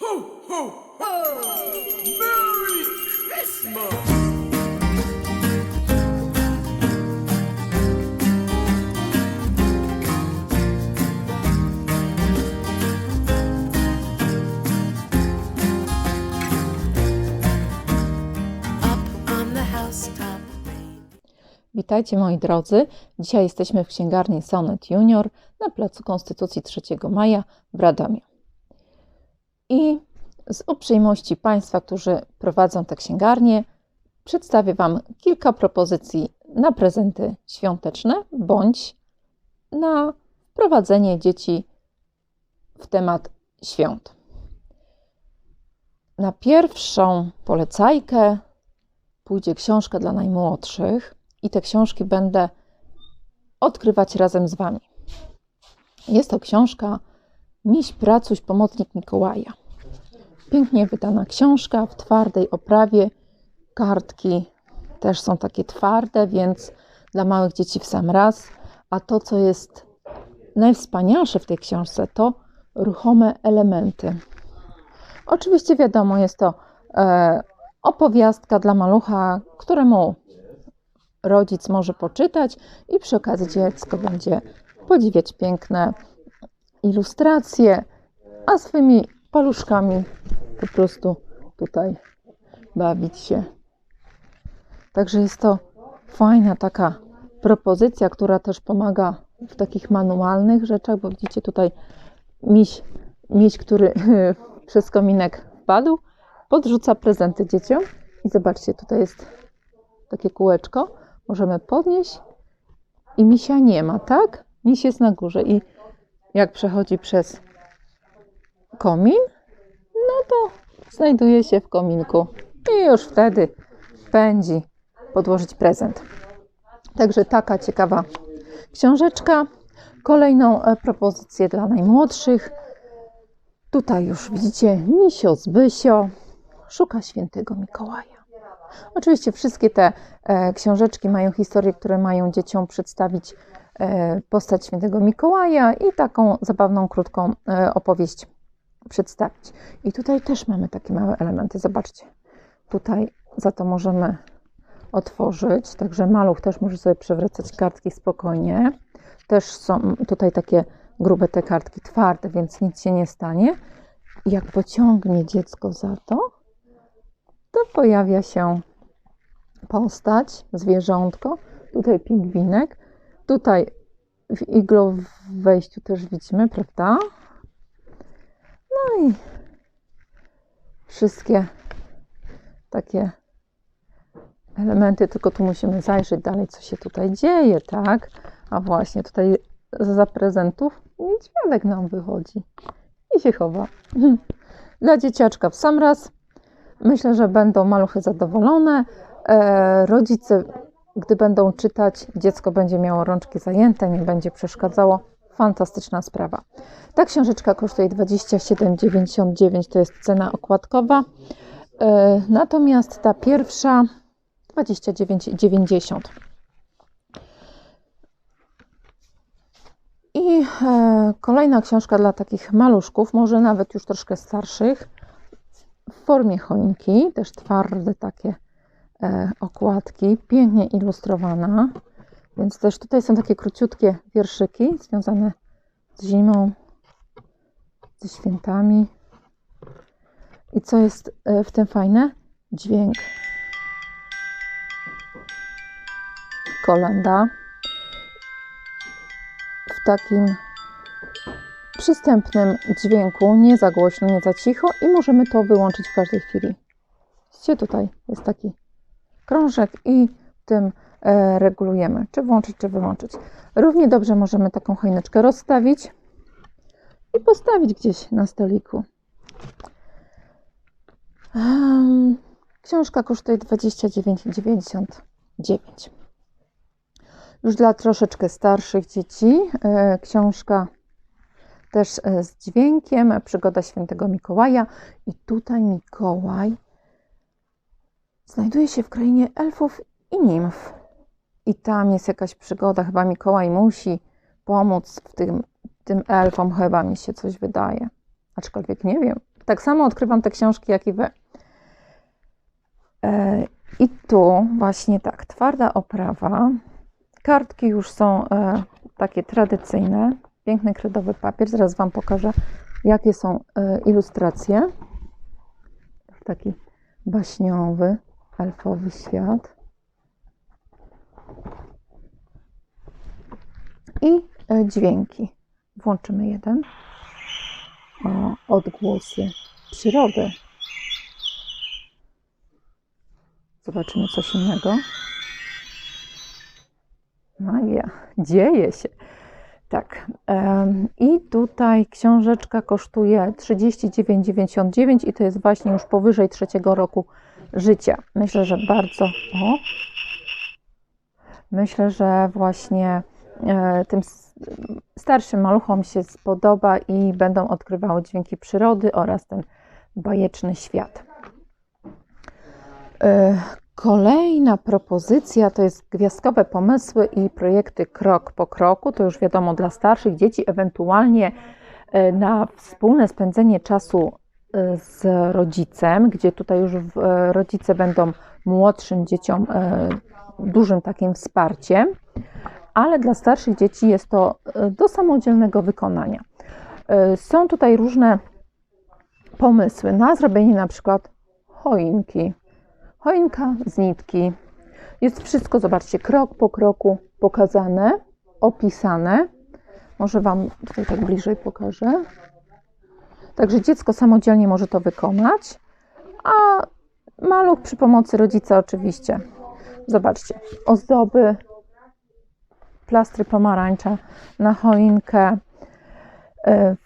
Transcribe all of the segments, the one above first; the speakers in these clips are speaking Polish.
Ho, ho, ho! Merry Christmas! Witajcie moi drodzy. Dzisiaj jesteśmy w księgarni Sonet Junior na Placu Konstytucji 3 maja w Radomiu. I z uprzejmości Państwa, którzy prowadzą tę księgarnię, przedstawię Wam kilka propozycji na prezenty świąteczne bądź na wprowadzenie dzieci w temat świąt. Na pierwszą polecajkę pójdzie książka dla najmłodszych i te książki będę odkrywać razem z Wami. Jest to książka Miś Pracuś, pomocnik Mikołaja. Pięknie wydana książka w twardej oprawie. Kartki też są takie twarde, więc dla małych dzieci w sam raz. A to, co jest najwspanialsze w tej książce, to ruchome elementy. Oczywiście wiadomo, jest to e, opowiastka dla malucha, któremu rodzic może poczytać i przy okazji dziecko będzie podziwiać piękne ilustracje, a swoimi paluszkami po prostu tutaj bawić się. Także jest to fajna taka propozycja, która też pomaga w takich manualnych rzeczach, bo widzicie tutaj miś, miś który przez kominek wpadł, podrzuca prezenty dzieciom i zobaczcie, tutaj jest takie kółeczko, możemy podnieść i misia nie ma, tak? Miś jest na górze i jak przechodzi przez komin, no to znajduje się w kominku i już wtedy pędzi podłożyć prezent. Także taka ciekawa książeczka. Kolejną e, propozycję dla najmłodszych. Tutaj już widzicie Misio z Bysio szuka świętego Mikołaja. Oczywiście wszystkie te e, książeczki mają historie, które mają dzieciom przedstawić postać świętego Mikołaja i taką zabawną, krótką e, opowieść przedstawić. I tutaj też mamy takie małe elementy. Zobaczcie, tutaj za to możemy otworzyć, także maluch też może sobie przewracać kartki spokojnie. Też są tutaj takie grube te kartki, twarde, więc nic się nie stanie. Jak pociągnie dziecko za to, to pojawia się postać, zwierzątko, tutaj pingwinek, tutaj w iglo w wejściu też widzimy, prawda? No i wszystkie takie elementy, tylko tu musimy zajrzeć dalej, co się tutaj dzieje, tak? A właśnie tutaj za prezentów niedźwiadek nam wychodzi i się chowa. Dla dzieciaczka w sam raz. Myślę, że będą maluchy zadowolone. E, rodzice, gdy będą czytać, dziecko będzie miało rączki zajęte, nie będzie przeszkadzało. Fantastyczna sprawa. Ta książeczka kosztuje 27,99 to jest cena okładkowa. E, natomiast ta pierwsza 29,90. I e, kolejna książka dla takich maluszków, może nawet już troszkę starszych, w formie choinki, też twarde takie okładki, pięknie ilustrowana. Więc też tutaj są takie króciutkie wierszyki związane z zimą, ze świętami. I co jest e, w tym fajne? Dźwięk. Kolenda. W takim przystępnym dźwięku, nie za głośno, nie za cicho i możemy to wyłączyć w każdej chwili. Widzicie, tutaj jest taki krążek i tym e, regulujemy, czy włączyć, czy wyłączyć. Równie dobrze możemy taką choineczkę rozstawić i postawić gdzieś na stoliku. Książka kosztuje 29,99. Już dla troszeczkę starszych dzieci e, książka też e, z dźwiękiem, Przygoda Świętego Mikołaja. I tutaj Mikołaj znajduje się w krainie elfów i nimf. I tam jest jakaś przygoda, chyba Mikołaj musi pomóc w tym, tym elfom, chyba mi się coś wydaje. Aczkolwiek nie wiem. Tak samo odkrywam te książki, jak i wy. E, I tu właśnie tak, twarda oprawa. Kartki już są e, takie tradycyjne. Piękny kredowy papier. Zaraz Wam pokażę, jakie są e, ilustracje. Taki baśniowy, elfowy świat. I e, dźwięki. Włączymy jeden. O, odgłosy przyrody. Zobaczymy coś innego. Magia, dzieje się. Tak. I tutaj książeczka kosztuje 39,99 i to jest właśnie już powyżej trzeciego roku życia. Myślę, że bardzo. O, myślę, że właśnie e, tym starszym maluchom się spodoba i będą odkrywały dźwięki przyrody oraz ten bajeczny świat. E, Kolejna propozycja to jest gwiazdkowe pomysły i projekty krok po kroku. To już wiadomo dla starszych dzieci, ewentualnie e, na wspólne spędzenie czasu z rodzicem, gdzie tutaj już rodzice będą młodszym dzieciom e, dużym takim wsparciem, ale dla starszych dzieci jest to e, do samodzielnego wykonania. E, Są tutaj różne pomysły na zrobienie na przykład choinki. Choinka z nitki. Jest wszystko, zobaczcie, krok po kroku pokazane, opisane. Może Wam tutaj tak bliżej pokażę. Także dziecko samodzielnie może to wykonać, a maluch przy pomocy rodzica oczywiście. Zobaczcie, ozdoby, plastry pomarańcza na choinkę, e,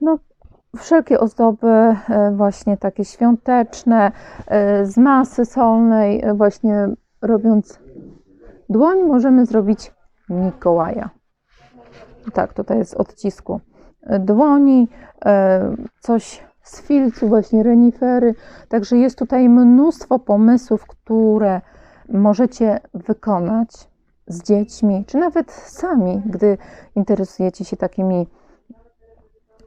no wszelkie ozdoby e, właśnie takie świąteczne, e, z masy solnej, właśnie robiąc dłoń możemy zrobić Mikołaja. Tak, tutaj jest odcisku dłoni, e, coś z filcu, właśnie renifery. Także jest tutaj mnóstwo pomysłów, które możecie wykonać z dziećmi, czy nawet sami, gdy interesujecie się takimi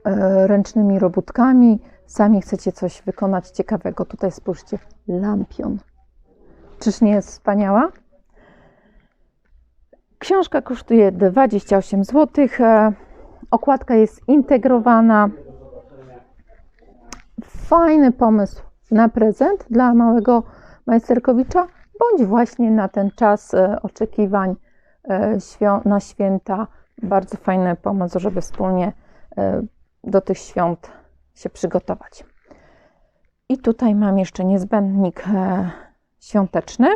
e, ręcznymi robótkami, sami chcecie coś wykonać ciekawego. Tutaj spójrzcie, lampion. Czyż nie jest wspaniała? Książka kosztuje 28 zł. Okładka jest integrowana. Fajny pomysł na prezent dla małego majsterkowicza, bądź właśnie na ten czas e, oczekiwań e, na święta. Bardzo fajny pomysł, żeby wspólnie e, do tych świąt się przygotować. I tutaj mam jeszcze niezbędnik świąteczny.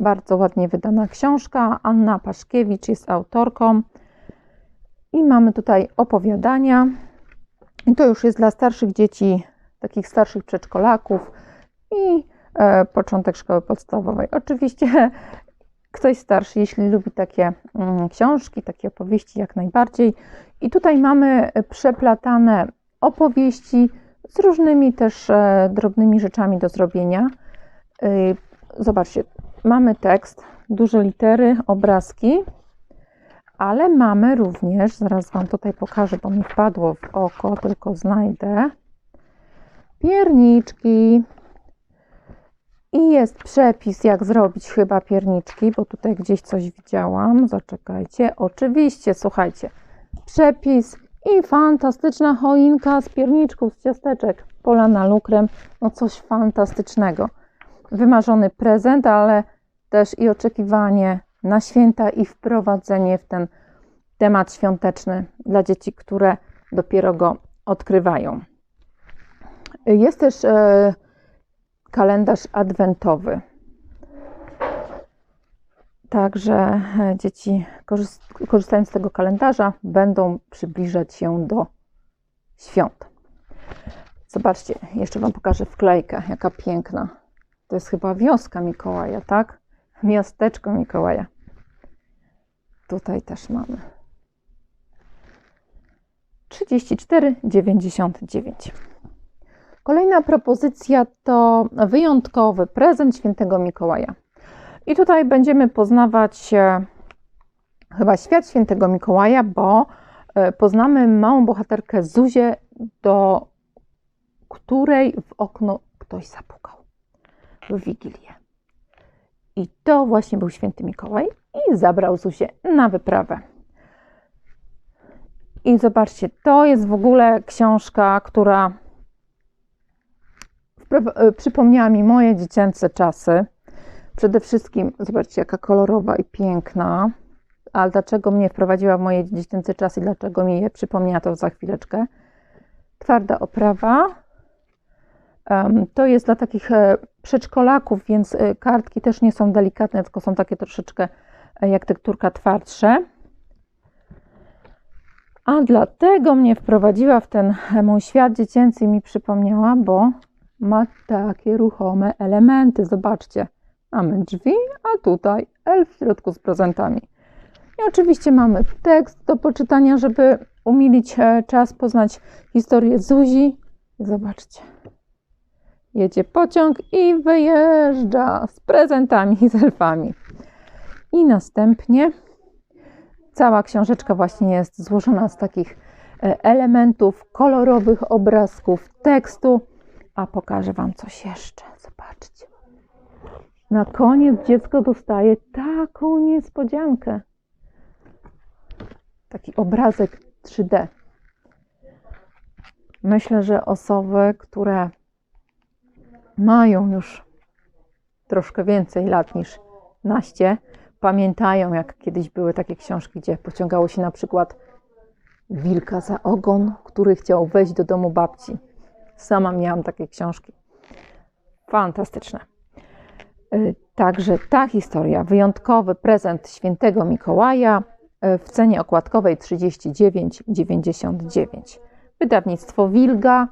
Bardzo ładnie wydana książka. Anna Paszkiewicz jest autorką. I mamy tutaj opowiadania. I to już jest dla starszych dzieci, takich starszych przedszkolaków i e, początek szkoły podstawowej. Oczywiście ktoś starszy, jeśli lubi takie mm, książki, takie opowieści, jak najbardziej. I tutaj mamy przeplatane opowieści z różnymi też e, drobnymi rzeczami do zrobienia. Y, Zobaczcie, mamy tekst, duże litery, obrazki, ale mamy również, zaraz Wam tutaj pokażę, bo mi wpadło w oko, tylko znajdę, pierniczki. I jest przepis, jak zrobić chyba pierniczki, bo tutaj gdzieś coś widziałam. Zaczekajcie. Oczywiście, słuchajcie. Przepis i fantastyczna choinka z pierniczków, z ciasteczek, polana lukrem. No coś fantastycznego. Wymarzony prezent, ale też i oczekiwanie na święta i wprowadzenie w ten temat świąteczny dla dzieci, które dopiero go odkrywają. Jest też e, kalendarz adwentowy. Także e, dzieci, korzyst- korzystając z tego kalendarza, będą przybliżać się do świąt. Zobaczcie, jeszcze Wam pokażę wklejkę, jaka piękna. To jest chyba wioska Mikołaja, tak? Miasteczko Mikołaja. Tutaj też mamy. 34,99. Kolejna propozycja to wyjątkowy prezent świętego Mikołaja. I tutaj będziemy poznawać e, chyba świat świętego Mikołaja, bo e, poznamy małą bohaterkę Zuzię, do której w okno ktoś zapukał w Wigilię. I to właśnie był święty Mikołaj i zabrał Zuzię na wyprawę. I zobaczcie, to jest w ogóle książka, która e, przypomniała mi moje dziecięce czasy. Przede wszystkim, zobaczcie, jaka kolorowa i piękna. Ale dlaczego mnie wprowadziła w moje dziecięce czasy i dlaczego mi je przypomniała, to za chwileczkę. Twarda oprawa. To jest dla takich e, przedszkolaków, więc e, kartki też nie są delikatne, tylko są takie troszeczkę jak tekturka twardsze. A dlatego mnie wprowadziła w ten mój świat dziecięcy i mi przypomniała, bo ma takie ruchome elementy. Zobaczcie, mamy drzwi, a tutaj elf w środku z prezentami. I oczywiście mamy tekst do poczytania, żeby umilić e, czas, poznać historię Zuzi. Zobaczcie. Jedzie pociąg i wyjeżdża z prezentami i z elfami. I następnie cała książeczka właśnie jest złożona z takich e, elementów, kolorowych obrazków, tekstu. A pokażę Wam coś jeszcze. Zobaczcie. Na koniec dziecko dostaje taką niespodziankę. Taki obrazek 3D. Myślę, że osoby, które mają już troszkę więcej lat niż naście, pamiętają, jak kiedyś były takie książki, gdzie pociągało się na przykład wilka za ogon, który chciał wejść do domu babci. Sama miałam takie książki. Fantastyczne. Y, Także ta historia, wyjątkowy prezent świętego Mikołaja y, w cenie okładkowej 39,99. Wydawnictwo Wilga, y,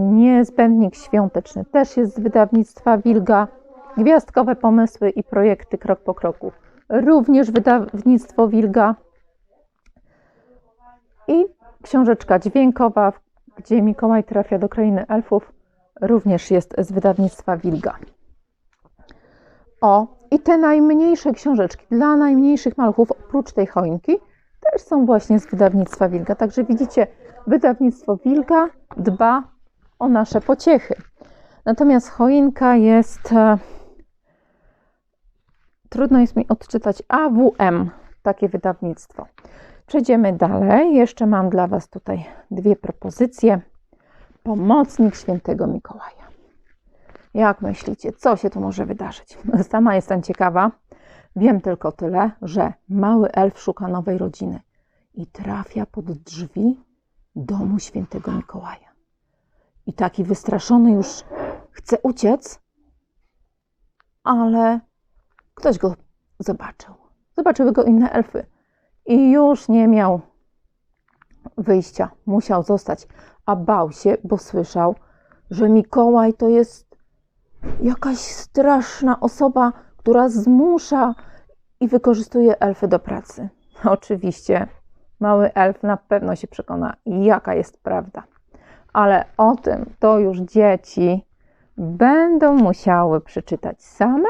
niezbędnik świąteczny też jest z wydawnictwa Wilga. Gwiazdkowe pomysły i projekty krok po kroku. Również wydawnictwo Wilga. I książeczka dźwiękowa, gdzie Mikołaj trafia do krainy elfów, również jest z wydawnictwa Wilga. O, i te najmniejsze książeczki dla najmniejszych maluchów, oprócz tej choinki, też są właśnie z wydawnictwa Wilga. Także widzicie, wydawnictwo Wilga dba o nasze pociechy. Natomiast choinka jest. Trudno jest mi odczytać AWM, takie wydawnictwo. Przejdziemy dalej. Jeszcze mam dla Was tutaj dwie propozycje. Pomocnik świętego Mikołaja. Jak myślicie, co się tu może wydarzyć? Sama jestem ciekawa. Wiem tylko tyle, że mały elf szuka nowej rodziny i trafia pod drzwi domu świętego Mikołaja. I taki wystraszony już chce uciec, ale ktoś go zobaczył. Zobaczyły go inne elfy i już nie miał wyjścia. Musiał zostać, a bał się, bo słyszał, że Mikołaj to jest jakaś straszna osoba, która zmusza i wykorzystuje elfy do pracy. Oczywiście mały elf na pewno się przekona, jaka jest prawda. Ale o tym to już dzieci będą musiały przeczytać same,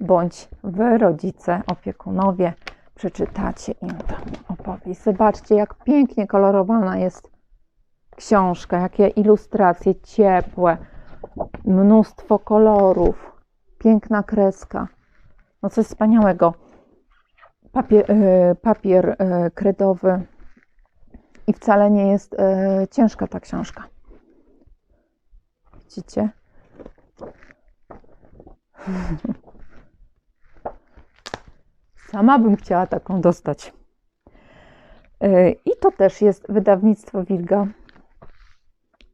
bądź wy, rodzice, opiekunowie, przeczytacie im tam opowieść. Zobaczcie, jak pięknie kolorowana jest książka, jakie ilustracje ciepłe, mnóstwo kolorów, piękna kreska. No coś wspaniałego. Papier, e, papier e, kredowy i wcale nie jest e, ciężka ta książka. Widzicie? Sama bym chciała taką dostać. I to też jest wydawnictwo Wilga.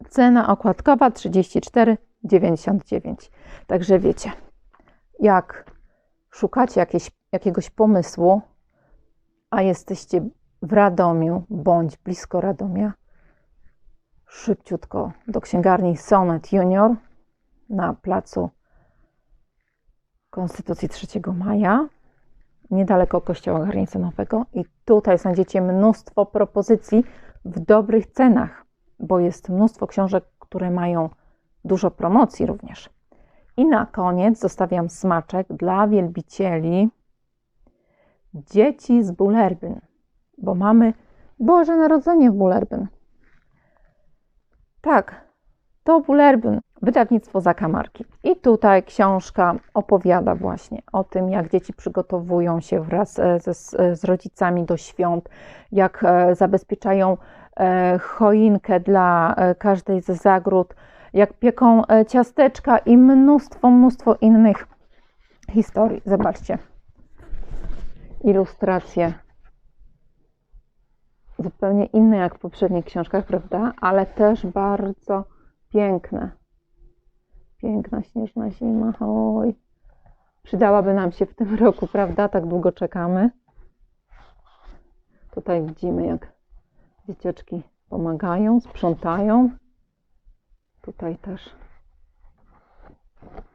Cena okładkowa 34,99. Także wiecie, jak szukacie jakieś, jakiegoś pomysłu, a jesteście w Radomiu bądź blisko Radomia, szybciutko do księgarni Sonet Junior na placu Konstytucji 3 maja, niedaleko Kościoła Garnisonowego. I tutaj znajdziecie mnóstwo propozycji w dobrych cenach, bo jest mnóstwo książek, które mają dużo promocji również. I na koniec zostawiam smaczek dla wielbicieli dzieci z Bullerbyn, bo mamy Boże Narodzenie w Bullerbyn. Tak, to Bullerbyn, wydawnictwo Zakamarki. I tutaj książka opowiada właśnie o tym, jak dzieci przygotowują się wraz e, ze, z- z rodzicami do świąt, jak e, zabezpieczają e, choinkę dla e, każdej ze zagród, jak pieką e, ciasteczka i mnóstwo, mnóstwo innych historii. Zobaczcie. Ilustracje zupełnie inne jak w poprzednich książkach, prawda? Ale też bardzo piękne. Piękna, śnieżna zima. Oj. Przydałaby nam się w tym roku, prawda? Tak długo czekamy. Tutaj widzimy, jak dzieciaczki pomagają, sprzątają. Tutaj też.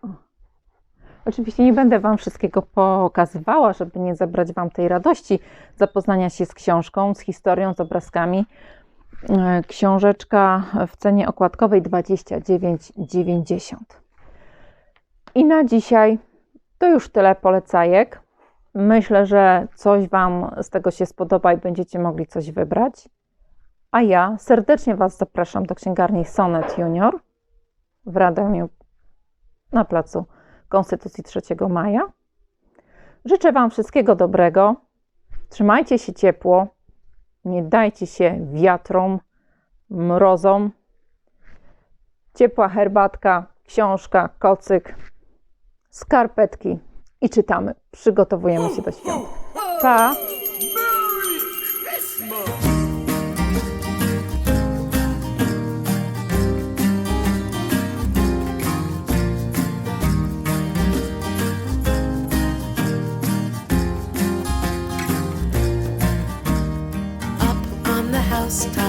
O. Oczywiście nie będę Wam wszystkiego pokazywała, żeby nie zabrać Wam tej radości zapoznania się z książką, z historią, z obrazkami. E, Książeczka w cenie okładkowej 29,90. I na dzisiaj to już tyle polecajek. Myślę, że coś Wam z tego się spodoba i będziecie mogli coś wybrać. A ja serdecznie Was zapraszam do księgarni Sonet Junior w Radomiu na placu Konstytucji 3 maja. Życzę Wam wszystkiego dobrego. Trzymajcie się ciepło. Nie dajcie się wiatrom, mrozom. Ciepła herbatka, książka, kocyk, skarpetki i czytamy. Przygotowujemy się do świąt. Pa! last time.